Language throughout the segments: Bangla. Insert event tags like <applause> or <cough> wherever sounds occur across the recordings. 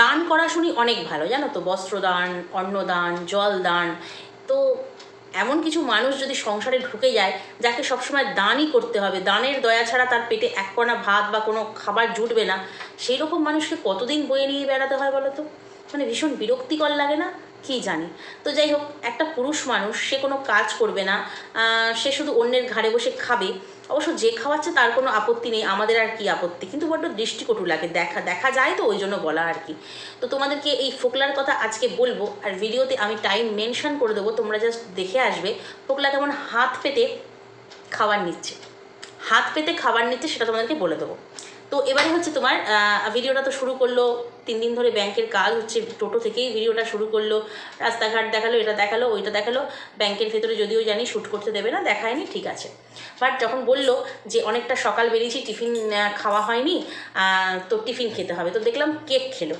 দান করা শুনি অনেক ভালো, জানো তো? বস্ত্রদান, অন্নদান জল দান তো এমন কিছু মানুষ যদি সংসারে ঢুকে যায়, যাকে সবসময় দানই করতে হবে, দানের দয়া ছাড়া তার পেটে এক কণা ভাত বা কোনো খাবার জুটবে না, সেই রকম মানুষকে কতদিন বয়ে নিয়ে বেড়াতে হয় বলো তো? মানে ভীষণ বিরক্তিকর লাগে না? কি জানি। তো যাই হোক, একটা পুরুষ মানুষ, সে কোনো কাজ করবে না সে শুধু অন্যের ঘাড়ে বসে খাবে। অবশ্য যে খাওয়াচ্ছে তার কোনো আপত্তি নেই, আমাদের আর কি আপত্তি? কিন্তু বড্ড দৃষ্টিকটু লাগে দেখা দেখা যায় তো, ওই জন্য বলা আর কি। তো তোমাদেরকে এই ফোকলার কথা আজকে বলব, আর ভিডিওতে আমি টাইম মেনশন করে দেবো, তোমরা জাস্ট দেখে আসবে। ফোকলা কেমন হাত পেতে খাবার নিচ্ছে। হাত পেতে খাবার নিচ্ছে, সেটা তোমাদেরকে বলে দেবো। তো এবারে হচ্ছে তোমার ভিডিওটা তো শুরু করল তিন দিন ধরে ব্যাংকের কাজ হচ্ছে টোটো থেকেই ভিডিওটা শুরু করল, রাস্তাঘাট দেখাল, এটা দেখাল, ওইটা দেখাল, ব্যাংকের ভেতরে যদিও জানি শ্যুট করতে দেবে না, দেখায়নি, ঠিক আছে। বাট যখন বলল যে অনেকটা সকাল বেরিয়েছি, টিফিন খাওয়া হয়নি তো টিফিন খেতে হবে, তো দেখলাম কেক খেলো।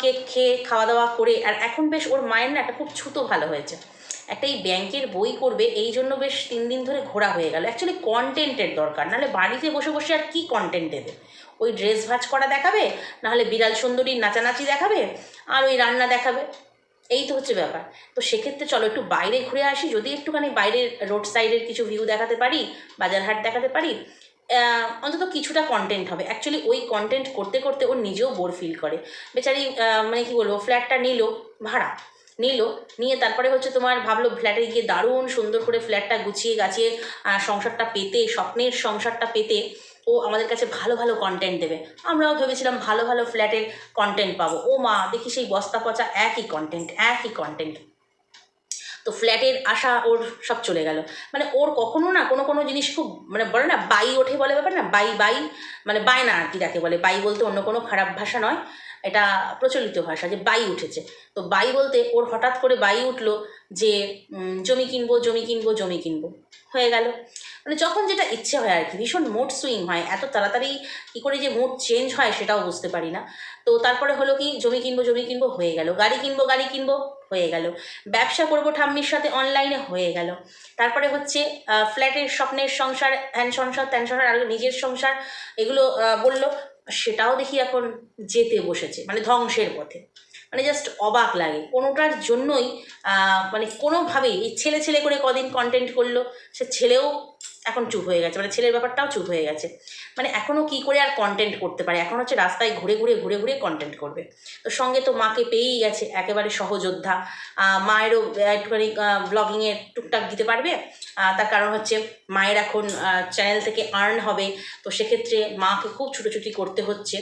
কেক খেয়ে খাওয়া দাওয়া করে, আর এখন বেশ ওর মায়ের না একটা খুব ছুতো ভালো হয়েছে। একটা এই ব্যাংকের বই করবে, এই জন্য বেশ তিন দিন ধরে ঘোরা হয়ে গেল। অ্যাকচুয়ালি কন্টেন্টের দরকার, নাহলে বাড়িতে বসে বসে আর কি কন্টেন্ট দেবে? ওই ড্রেস ভাজ করা দেখাবে, নাহলে বিড়াল সুন্দরীর নাচানাচি দেখাবে, আর ওই রান্না দেখাবে। এই তো হচ্ছে ব্যাপার। তো সেক্ষেত্রে চলো একটু বাইরে ঘুরে আসি, যদি একটুখানি বাইরের রোড সাইডের কিছু ভিউ দেখাতে পারি, বাজারহাট দেখাতে পারি অন্তত কিছুটা কন্টেন্ট হবে। অ্যাকচুয়ালি ওই কন্টেন্ট করতে করতে ও নিজেও বোর ফিল করে। বেচারি মানে কি বলব ফ্ল্যাটটা নিল, ভাড়া। নিল, নিয়ে তারপরে হচ্ছে তোমার ভাবলো ফ্ল্যাটে গিয়ে দারুণ সুন্দর করে ফ্ল্যাটটা গুছিয়ে গাছিয়ে সংসারটা পেতে, স্বপ্নের সংসারটা পেতে ও আমাদের কাছে ভালো ভালো কন্টেন্ট দেবে। আমরাও ভেবেছিলাম ভালো ভালো ফ্ল্যাটের কন্টেন্ট পাবো। ও মা, দেখি সেই বস্তা পচা একই কন্টেন্ট একই কন্টেন্ট তো ফ্ল্যাটের আশা ওর সব চলে গেল। মানে ওর কখনো না কোনো কোনো জিনিস খুব মানে বলে না, বাই ওঠে বলে ব্যাপার না, বাই বাই মানে বায়না আর কি যাকে বলে। বাই বলতে অন্য কোনো খারাপ ভাষা নয়। এটা প্রচলিত ভাষা যে বাই উঠেছে। তো বাই বলতে ওর হঠাৎ করে বাই উঠল যে জমি কিনবো জমি কিনবো জমি কিনবো, হয়ে গেল। মানে যখন যেটা ইচ্ছে হয় আর কি ভীষণ মুড সুইং হয়, এত তাড়াতাড়ি কী করে যে মুড চেঞ্জ হয় সেটাও বুঝতে পারি না। তো তারপরে হলো কি, জমি কিনবো জমি কিনবো, হয়ে গেল। গাড়ি কিনবো গাড়ি কিনবো, হয়ে গেল। ব্যবসা করব ঠাম্মির সাথে অনলাইনে হয়ে গেল। তারপরে হচ্ছে ফ্ল্যাটের স্বপ্নের সংসার, হ্যান সংসার, ত্যান সংসার, আর নিজের সংসার, এগুলো বলল সেটাও দেখি এখন যেতে বসেছে মানে ধ্বংসের পথে। মানে জাস্ট অবাক লাগে। কোনোটার জন্যই মানে কোনোভাবেই, এই ছেলে ছেলে করে কদিন কন্টেন্ট করল, সে ছেলেও এখন চুপ হয়ে গেছে মানে ছেলের ব্যাপারটাও চুপ হয়ে গেছে। মানে এখনও কি করে আর কন্টেন্ট করতে পারে? এখন হচ্ছে রাস্তায় ঘুরে ঘুরে ঘুরে ঘুরে কন্টেন্ট করবে। তো সঙ্গে তো মাকে পেয়েই গেছে, একেবারে সহযোদ্ধা। মায়েরও একটুখানি ব্লগিংয়ে টুকটাক দিতে পারবে। তার কারণ হচ্ছে মায়ের এখন চ্যানেল থেকে আর্ন হবে। তো সেক্ষেত্রে মাকে খুব ছুটোছুটি করতে হচ্ছে।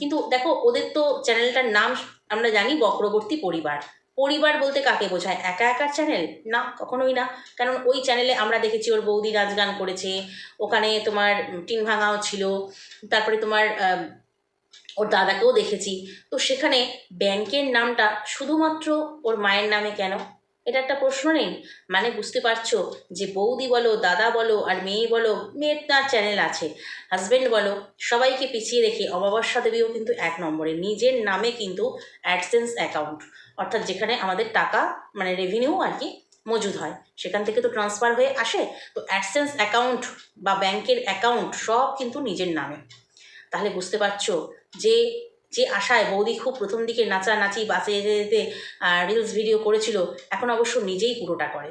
কিন্তু দেখো, ওদের তো চ্যানেলটার নাম আমরা জানি বক্রবর্তী পরিবার। পরিবার বলতে কাকে বোঝায়? একা একা চ্যানেল না, কখনোই না। কারণ ওই চ্যানেলে আমরা দেখেছি ওর বৌদি নাচ গান করেছে, ওখানে তোমার টিন ভাঙাও ছিল, তারপরে তোমার ওর দাদাকেও দেখেছি। তো সেখানে ব্যাংকের নামটা শুধুমাত্র ওর মায়ের নামে কেন? এটা একটা প্রশ্ন নেই? মানে বুঝতে পারছ যে বৌদি বলো, দাদা বলো, আর মেয়ে বলো, মেয়ের তার চ্যানেল আছে। হাজব্যান্ড বলো, সবাইকে পিছিয়ে রেখে অমাবস্যা দেবীও কিন্তু এক নম্বরে। নিজের নামে কিন্তু অ্যাডসেন্স অ্যাকাউন্ট অর্থাৎ যেখানে আমাদের টাকা মানে রেভিনিউ আর কি মজুদ হয়। সেখান থেকে তো ট্রান্সফার হয়ে আসে। তো অ্যাডসেন্স অ্যাকাউন্ট বা ব্যাংকের অ্যাকাউন্ট সব কিন্তু নিজের নামে। তাহলে বুঝতে পারছ যে যে আশায় বৌদি খুব প্রথম দিকে নাচানাচি, বাসে যেতে যেতে রিলস ভিডিও করেছিল, এখন অবশ্য নিজেই পুরোটা করে।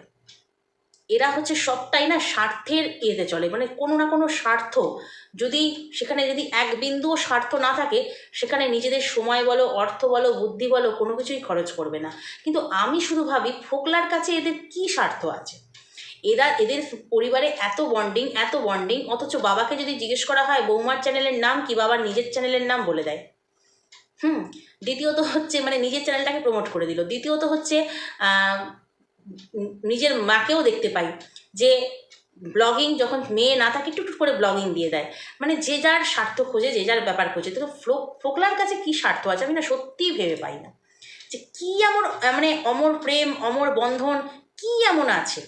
এরা হচ্ছে সবটাই না স্বার্থের ইয়েতে চলে। মানে কোনো না কোনো স্বার্থ, যদি সেখানে যদি এক বিন্দুও স্বার্থ না থাকে, সেখানে নিজেদের সময় বলো, অর্থ বলো, বুদ্ধি বলো, কোনো কিছুই খরচ করবে না। কিন্তু আমি শুধু ভাবি, ফোকলার কাছে এদের কি স্বার্থ আছে? এরা, এদের পরিবারে এত বন্ডিং এত বন্ডিং অথচ বাবাকে যদি জিজ্ঞেস করা হয়, বৌমার চ্যানেলের নাম কি বাবার নিজের চ্যানেলের নাম বলে দেয়। হুম, দ্বিতীয়ত হচ্ছে মানে নিজের চ্যানেলটাকে প্রমোট করে দিল। দ্বিতীয়ত হচ্ছে নিজের মাকেও দেখতে পাই যে ব্লগিং যখন মেয়ে না থাকে টুক করে ব্লগিং দিয়ে দেয়। মানে যে যার স্বার্থ খোঁজে, যে যার ব্যাপার খোঁজে। তো ফোকলার কাছে কী স্বার্থ আছে আমি না সত্যিই ভেবে পাই না। যে কী এমন মানে অমর প্রেম, অমর বন্ধন, কী এমন আছে?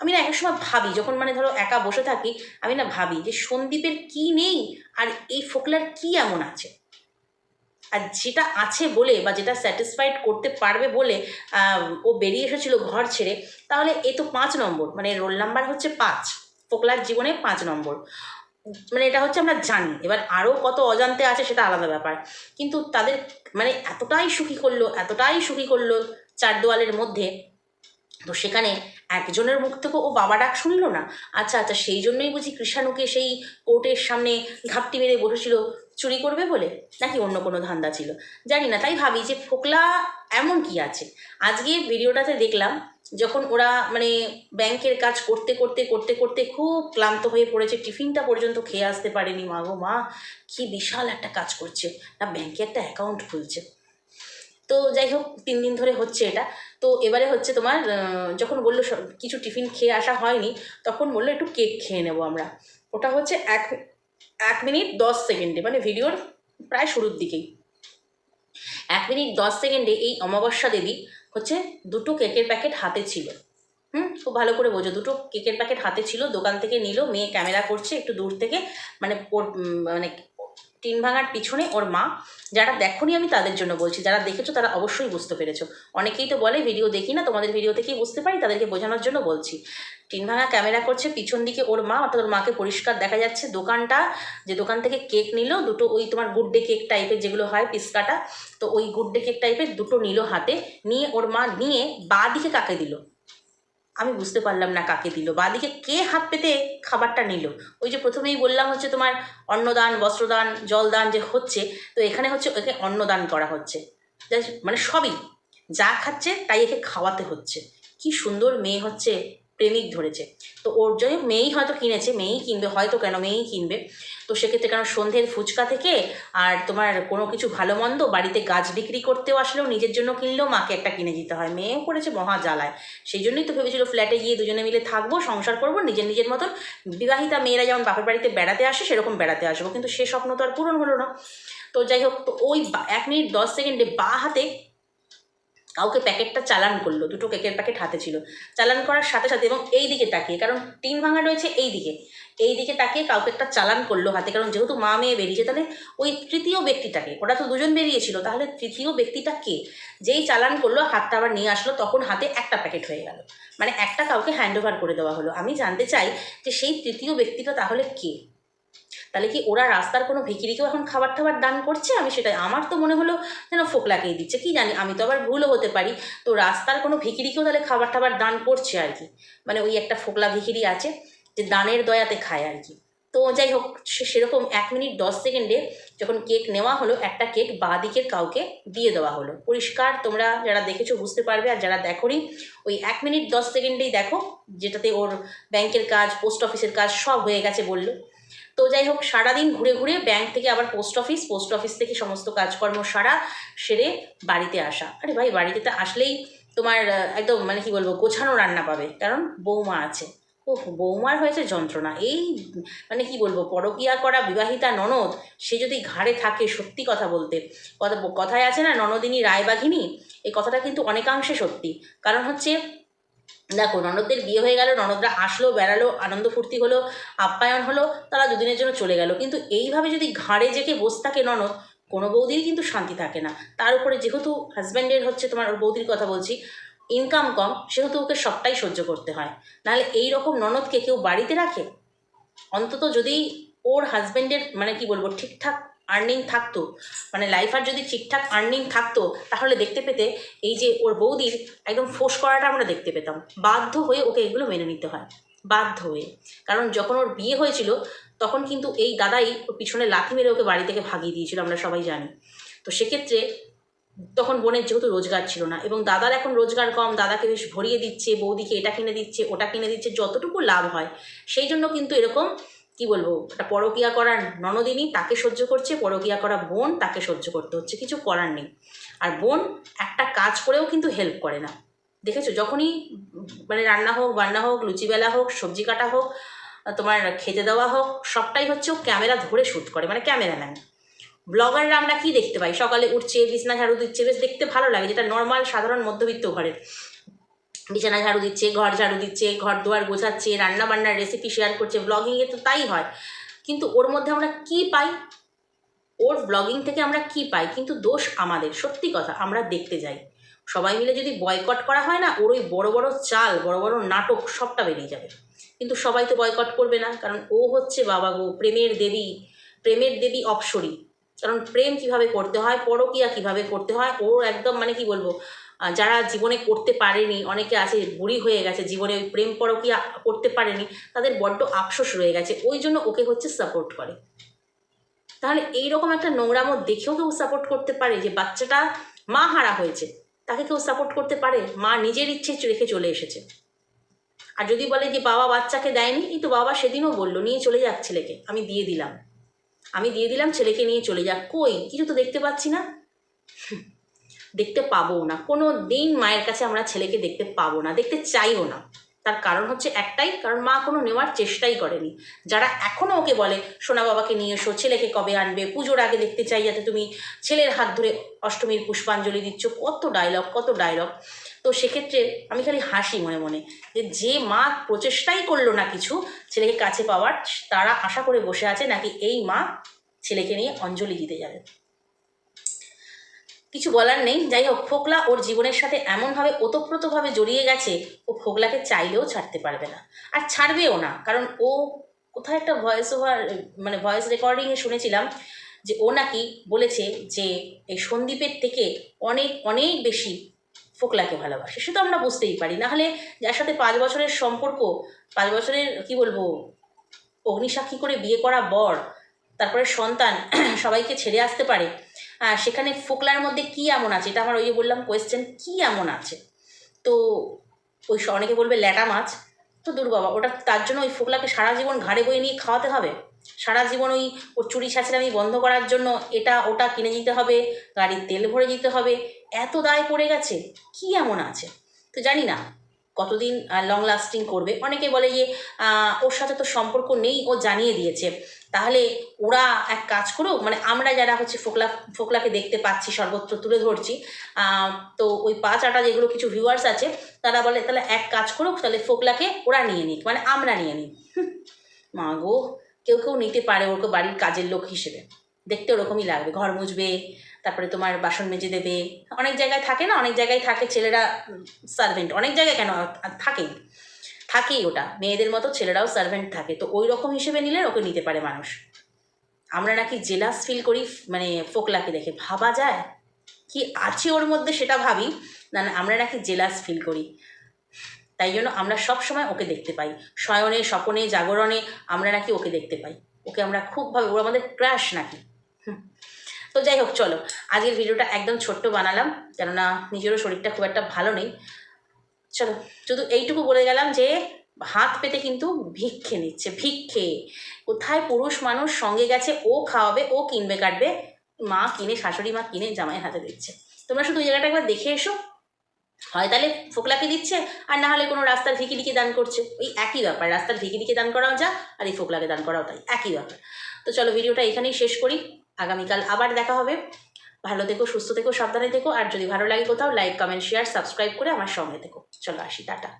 আমি না এক সময় ভাবি, যখন মানে ধরো একা বসে থাকি, আমি না ভাবি যে সন্দীপের কি নেই আর এই ফোকলার কি এমন আছে? আর যেটা আছে বলে বা যেটা স্যাটিসফাইড করতে পারবে বলে ও বেরিয়ে এসেছিল ঘর ছেড়ে, তাহলে এ তো পাঁচ নম্বর। মানে রোল নাম্বার হচ্ছে পাঁচ। ফোকলার জীবনে পাঁচ নম্বর। মানে এটা হচ্ছে আমরা জানি। এবার আরও কত অজান্তে আছে সেটা আলাদা ব্যাপার। কিন্তু তাদের মানে এতটাই সুখী করল, এতটাই সুখী করল চার দেওয়ালের মধ্যে। তো সেখানে একজনের মুখ থেকে ও বাবা ডাক শুনলো না। আচ্ছা আচ্ছা সেই জন্যই বুঝি কৃষাণুকে সেই কোর্টের সামনে ঘাপটি মেরে বসেছিল। চুরি করবে বলে নাকি অন্য কোনো ধান্দা ছিল? জানি না, তাই ভাবি যে ফোকলা এমন কি আছে? আজকে ভিডিওটাতে দেখলাম যখন ওরা মানে ব্যাংকের কাজ করতে করতে করতে করতে খুব ক্লান্ত হয়ে পড়েছে, টিফিনটা পর্যন্ত খেয়ে আসতে পারেনি মা গো, মা, কি বিশাল একটা কাজ করছে। না, ব্যাংকে একটা অ্যাকাউন্ট খুলছে। তো যাই হোক, তিন দিন ধরে হচ্ছে এটা। তো এবারে হচ্ছে তোমার যখন বলল কিছু টিফিন খেয়ে আসা হয়নি, তখন বলল একটু কেক খেয়ে নেব আমরা। ওটা হচ্ছে এক এক মিনিট দশ সেকেন্ডে মানে ভিডিওর প্রায় শুরুর দিকেই। এক মিনিট দশ সেকেন্ডে এই অমাবস্যা দেবী হচ্ছে দুটো কেকের প্যাকেট হাতে ছিল। হুম, খুব ভালো করে বোঝো, দুটো কেকের প্যাকেট হাতে ছিল, দোকান থেকে নিল, মেয়ে ক্যামেরা করছে একটু দূর থেকে মানে মানে টিন ভাঙার পিছনে ওর মা, যারা দেখোনি আমি তাদের জন্য বলছি, যারা দেখেছ তারা অবশ্যই বুঝতে পেরেছ। অনেকেই তো বলে, ভিডিও দেখি না, তোমাদের ভিডিও থেকেই বুঝতে পারি? তাদেরকে বোঝানোর জন্য বলছি। টিন ভাঙা ক্যামেরা করছে, পিছন দিকে ওর মা, অর্থাৎ ওর মাকে পরিষ্কার দেখা যাচ্ছে দোকানটা, যে দোকান থেকে কেক নিল, দুটো ওই তোমার গুড্ডে কেক টাইপের যেগুলো হয় পিসকাটা তো ওই গুড্ডে কেক টাইপের দুটো নিল হাতে, নিয়ে ওর মা নিয়ে বা দিকে কাকে দিল? আমি বুঝতে পারলাম না কাকে দিল। বাদিকে কে হাত পেতে খাবারটা নিল? ওই যে প্রথমেই বললাম হচ্ছে তোমার অন্নদান, বস্ত্রদান, জলদান যে হচ্ছে, তো এখানে হচ্ছে ওকে অন্নদান করা হচ্ছে। মানে সবই। যা খাচ্ছে তাই একে খাওয়াতে হচ্ছে। কি সুন্দর মেয়ে হচ্ছে। প্রেমিক ধরেছে। তো ওর জন্য মেয়েই হয়তো কিনেছে, মেয়েই কিনবে, হয়তো কেন মেয়েই কিনবে। তো সেক্ষেত্রে কেন সন্ধ্যের ফুচকা থেকে আর তোমার কোনো কিছু ভালো মন্দ বাড়িতে গাছ বিক্রি করতেও আসলেও নিজের জন্য কিনলেও মাকে একটা কিনে দিতে হয়। মেয়েও করেছে মহা জ্বালায়। সেই জন্যই তো ভেবেছিল ফ্ল্যাটে গিয়ে দুজনে মিলে থাকব, সংসার করব, নিজের নিজের মতন। বিবাহিতা মেয়েরা যেমন বাপের বাড়িতে বেড়াতে আসে, সেরকম বেড়াতে আসব। কিন্তু সে স্বপ্ন তো আর পূরণ হলো না। তো যাই হোক, তো ওই এক মিনিট, দশ সেকেন্ডে বা হাতে কাউকে প্যাকেটটা চালান করল, দুটো কেকের প্যাকেট হাতে ছিল। চালান করার সাথে সাথে এবং এই দিকে তাকিয়ে, কারণ টিন ভাঙা রয়েছে এই দিকে এই দিকে তাকিয়ে কাউকে একটা চালান করল হাতে, কারণ যেহেতু মা মেয়ে বেরিয়েছে, তাহলে ওই তৃতীয় ব্যক্তিটাকে, ওরা তো দুজন বেরিয়েছিল, তাহলে তৃতীয় ব্যক্তিটা কে? যেই চালান করল, হাতটা আবার নিয়ে আসলো, তখন হাতে একটা প্যাকেট হয়ে গেল। মানে একটা কাউকে হ্যান্ড ওভার করে দেওয়া হলো। আমি জানতে চাই যে সেই তৃতীয় ব্যক্তিটা তাহলে কে? তাহলে কি ওরা রাস্তার কোনো ভিখিরিকেও এখন খাবার টাবার দান করছে? আমি সেটাই, আমার তো মনে হলো যেন ফোকলাকেই দিচ্ছে, কি জানি, আমি তো আবার ভুলও হতে পারি। তো রাস্তার কোনো ভিখিরিকেও তাহলে খাবার টাবার দান করছে আর কি? মানে ওই একটা ফোকলা ভিখিরি আছে যে দানের দয়াতে খায় আর কি। তো যাই হোক সেরকম এক মিনিট দশ সেকেন্ডে যখন কেক নেওয়া হলো, একটা কেক বাঁ দিকের কাউকে দিয়ে দেওয়া হলো। পরিষ্কার, তোমরা যারা দেখেছ বুঝতে পারবে আর যারা দেখোনি, ওই এক মিনিট দশ সেকেন্ডেই দেখো, যেটাতে ওর ব্যাংকের কাজ, পোস্ট অফিসের কাজ সব হয়ে গেছে বলল। তো যাই হোক, সারাদিন ঘুরে ঘুরে ব্যাংক থেকে আবার পোস্ট অফিস পোস্ট অফিস থেকে সমস্ত কাজকর্ম সারা সেরে বাড়িতে আসা। আরে ভাই, বাড়িতে তো আসলেই তোমার একদম মানে কি বলব, গোছানো রান্না পাবে। কারণ বৌমা আছে। ও বৌমার হয়েছে যন্ত্রণা। এই মানে কি বলব, পরকিয়া করা বিবাহিতা ননদ, সে যদি ঘাড়ে থাকে সত্যি কথা বলতে, কথা, কথায় আছে না, ননদিনী রায়বাঘিনী, এই কথাটা কিন্তু অনেকাংশে সত্যি। কারণ হচ্ছে দেখো ননদদের বিয়ে হয়ে গেল, ননদরা আসলো বেড়ালো, আনন্দ ফুর্তি হলো, আপ্যায়ন হলো, তারা দুদিনের জন্য চলে গেল। কিন্তু এইভাবে যদি ঘাড়ে জেকে বসে থাকে ননদ, কোনো বৌদিরই কিন্তু শান্তি থাকে না। তার উপরে যেহেতু হাজব্যান্ডের হচ্ছে তোমার ওর বৌদির কথা বলছি ইনকাম কম, সেহেতু ওকে সবটাই সহ্য করতে হয়। নাহলে এই রকম ননদকে কেউ বাড়িতে রাখে? অন্তত যদি ওর হাজব্যান্ডের মানে কি বলব, ঠিকঠাক আর্নিং থাকতো মানে লাইফ আর যদি ঠিকঠাক আর্নিং থাকতো, তাহলে দেখতে পেতে এই যে ওর বৌদির একদম ফোঁস করাটা আমরা দেখতে পেতাম। বাধ্য হয়ে ওকে এগুলো মেনে নিতে হয়, বাধ্য হয়ে। কারণ যখন ওর বিয়ে হয়েছিল, তখন কিন্তু এই দাদাই ওর পিছনে লাথি মেরে ওকে বাড়ি থেকে ভাগিয়ে দিয়েছিল, আমরা সবাই জানি। তো সেক্ষেত্রে তখন বোনের যেহেতু রোজগার ছিল না এবং দাদার এখন রোজগার কম, দাদাকে বেশ ভরিয়ে দিচ্ছে, বৌদিকে এটা কিনে দিচ্ছে, ওটা কিনে দিচ্ছে, যতটুকু লাভ হয়, সেই জন্য কিন্তু এরকম কি বলব, একটা পরকিয়া করার ননদিনী তাকে সহ্য করছে, পরকিয়া করা বোন তাকে সহ্য করতে হচ্ছে, কিছু করার নেই। আর বোন একটা কাজ করেও কিন্তু হেল্প করে না। দেখেছ? যখনই মানে রান্না হোক, বান্না হোক, লুচি বেলা হোক, সবজি কাটা হোক, তোমার খেতে দেওয়া হোক, সবটাই হচ্ছে ও ক্যামেরা ধরে শ্যুট করে মানে ক্যামেরা নেয় ব্লগাররা আমরা কি দেখতে পাই? সকালে উঠছে, বিছনা ঝাড়ু দিচ্ছে, বেশ দেখতে ভালো লাগে, যেটা নর্মাল সাধারণ মধ্যবিত্ত ঘরের। বিছানা ঝাড়ু দিচ্ছে, ঘর ঝাড়ু দিচ্ছে, ঘর দুয়ার গোছাচ্ছে রান্না বান্নার রেসিপি শেয়ার করছে ব্লগিংয়ে তো তাই হয়। কিন্তু ওর মধ্যে আমরা কি পাই? ওর ব্লগিং থেকে আমরা কি পাই? কিন্তু দোষ আমাদের, সত্যি কথা, আমরা দেখতে যাই। সবাই মিলে যদি বয়কট করা হয় না, ওর ওই বড় বড় চাল, বড় বড় নাটক সবটা বেরিয়ে যাবে। কিন্তু সবাই তো বয়কট করবে না, কারণ ও হচ্ছে বাবা গো, প্রেমের দেবী প্রেমের দেবী অপসরী। কারণ প্রেম কীভাবে করতে হয়, পরকিয়া কীভাবে করতে হয়, ওর একদম মানে কি বলব যারা জীবনে করতে পারেনি, অনেকে আছে বুড়ি হয়ে গেছে জীবনে, ওই প্রেম পরকিয়া করতে পারেনি, তাদের বড্ড আফসোস রয়ে গেছে, ওই জন্য ওকে হচ্ছে সাপোর্ট করে। তাহলে এইরকম একটা নোংরামো দেখেও কেউ সাপোর্ট করতে পারে যে বাচ্চাটা মা হারা হয়েছে, তাকে কেউ সাপোর্ট করতে পারে? মা নিজের ইচ্ছে রেখে চলে এসেছে। আর যদি বলে যে বাবা বাচ্চাকে দেয়নি, এই তো বাবা সেদিনও বলল, নিয়ে চলে যাক ছেলেকে, আমি দিয়ে দিলাম। আমি দিয়ে দিলাম, ছেলেকে নিয়ে চলে যাক কই? কিছু তো দেখতে পাচ্ছি না। দেখতে পাবো না। কোনো দিন মায়ের কাছে আমরা ছেলেকে দেখতে পাবো না, দেখতে চাইও না। তার কারণ হচ্ছে একটাই, কারণ মা কোনো নেওয়ার চেষ্টাই করেনি। যারা এখনও ওকে বলে, সোনা বাবাকে নিয়ে এসো, ছেলেকে কবে আনবে, পুজোর আগে দেখতে চাই যাতে তুমি ছেলের হাত ধরে অষ্টমীর পুষ্পাঞ্জলি দিচ্ছ, কত ডায়লগ কত ডায়লগ তো সেক্ষেত্রে আমি খালি হাসি মনে মনে যে যে মা প্রচেষ্টাই করল না কিছু ছেলেকে কাছে পাওয়ার, তারা আশা করে বসে আছে নাকি এই মা ছেলেকে নিয়ে অঞ্জলি দিতে যাবে। কিছু বলার নেই। যাই হোক, ফোকলা ওর জীবনের সাথে এমনভাবে ওতপ্রোতভাবে জড়িয়ে গেছে, ও ফোকলাকে চাইলেও ছাড়তে পারবে না। আর ছাড়বেও না, কারণ ও কোথায় একটা ভয়েস ওভার মানে ভয়েস রেকর্ডিংয়ে শুনেছিলাম যে ও নাকি বলেছে যে এই সন্দীপের থেকে অনেক অনেক বেশি ফোকলাকে ভালোবাসে। সে তো আমরা বুঝতেই পারি। নাহলে যার সাথে পাঁচ বছরের সম্পর্ক, পাঁচ বছরের, কি বলব, অগ্নিসাক্ষী করে বিয়ে করা বর, তারপরে সন্তান, <clears throat> সবাইকে ছেড়ে আসতে পারে আর সেখানে ফোকলার মধ্যে কি এমন আছে? এটা আমার ওই যে বললাম কোয়েশ্চেন কি এমন আছে? তো ওই অনেকে বলবে ল্যাটা মাছ। তো দূর বাবা, ওটা তার জন্য ওই ফোকলাকে সারা জীবন ঘাড়ে বয়ে নিয়ে খাওয়াতে হবে? সারা জীবন ওই ওর চুরি ছাঁচড়ামি বন্ধ করার জন্য এটা ওটা কিনে দিতে হবে, গাড়ির তেল ভরে দিতে হবে, এত দায় পড়ে গেছে, কি এমন আছে? তো জানি না, কতদিন লং লাস্টিং করবে? অনেকে বলে যে ওর সাথে তো সম্পর্ক নেই, ও জানিয়ে দিয়েছে। তাহলে ওরা এক কাজ করুক মানে আমরা যারা হচ্ছে ফোকলা, ফোকলাকে দেখতে পাচ্ছি, সর্বত্র তুলে ধরছি তো ওই পাঁচ আটা যেগুলো কিছু ভিউয়ার্স আছে, তারা বলে, তাহলে এক কাজ করুক, তাহলে ফোকলাকে ওরা নিয়ে নিক মানে আমরা নিয়ে নিই। মা গো। কেউ কেউ নিতে পারে ওকে বাড়ির কাজের লোক হিসেবে। দেখতে ওরকমই লাগবে। ঘর মুছবে, তারপরে তোমার বাসন মেজে দেবে। অনেক জায়গায় থাকে না? অনেক জায়গায় থাকে ছেলেরা সার্ভেন্ট অনেক জায়গায় কেন? থাকেই। থাকেই ওটা। মেয়েদের মতো ছেলেরাও সার্ভেন্ট থাকে। তো ওই রকম হিসেবে নিলে ওকে নিতে পারে মানুষ। আমরা নাকি জেলাস ফিল করি মানে ফোকলাকে দেখে। ভাবা যায়? কি আছে ওর মধ্যে সেটা ভাবি? না আমরা নাকি জেলাস ফিল করি। তাই জন্য আমরা সব সময় ওকে দেখতে পাই। শয়নে, স্বপনে, জাগরণে আমরা নাকি ওকে দেখতে পাই। ওকে আমরা খুব ভাবে ও আমাদের ক্রাশ নাকি। তো যাই হোক, চলো। আজকের ভিডিওটা একদম ছোট্ট বানালাম, কেননা নিজেরও শরীরটা খুব একটা ভালো নেই। চলো, শুধু এইটুকু বলে গেলাম যে হাত পেতে কিন্তু ভিক্ষে নিচ্ছে, ভিক্ষে। কোথায় পুরুষ মানুষ সঙ্গে গেছে, ও খাওয়াবে, ও কিনবে, কাটবে, মা কিনে, শাশুড়ি মা কিনে, জামাইয়ের হাতে দিচ্ছে। তোমরা শুধু ওই জায়গাটা একবার দেখে এসো হয় তাহলে ফোকলাকে দিচ্ছে, আর না হলে কোনো রাস্তার ভিকিরিকে দান করছে। ওই একই ব্যাপার, রাস্তার ভিকিরিকে দান করাও যা, আর এই ফোকলাকে দান করাও তাই, একই ব্যাপার। তো চলো ভিডিওটা এখানেই শেষ করি। আগামীকাল আবার দেখা হবে। ভালো থেকো, সুস্থ থেকো, সাবধানে থেকো, আর যদি ভালো লাগে কোথাও লাইক কমেন্ট শেয়ার সাবস্ক্রাইব করে আমার সঙ্গে থেকো। চলো আসি, টাটা।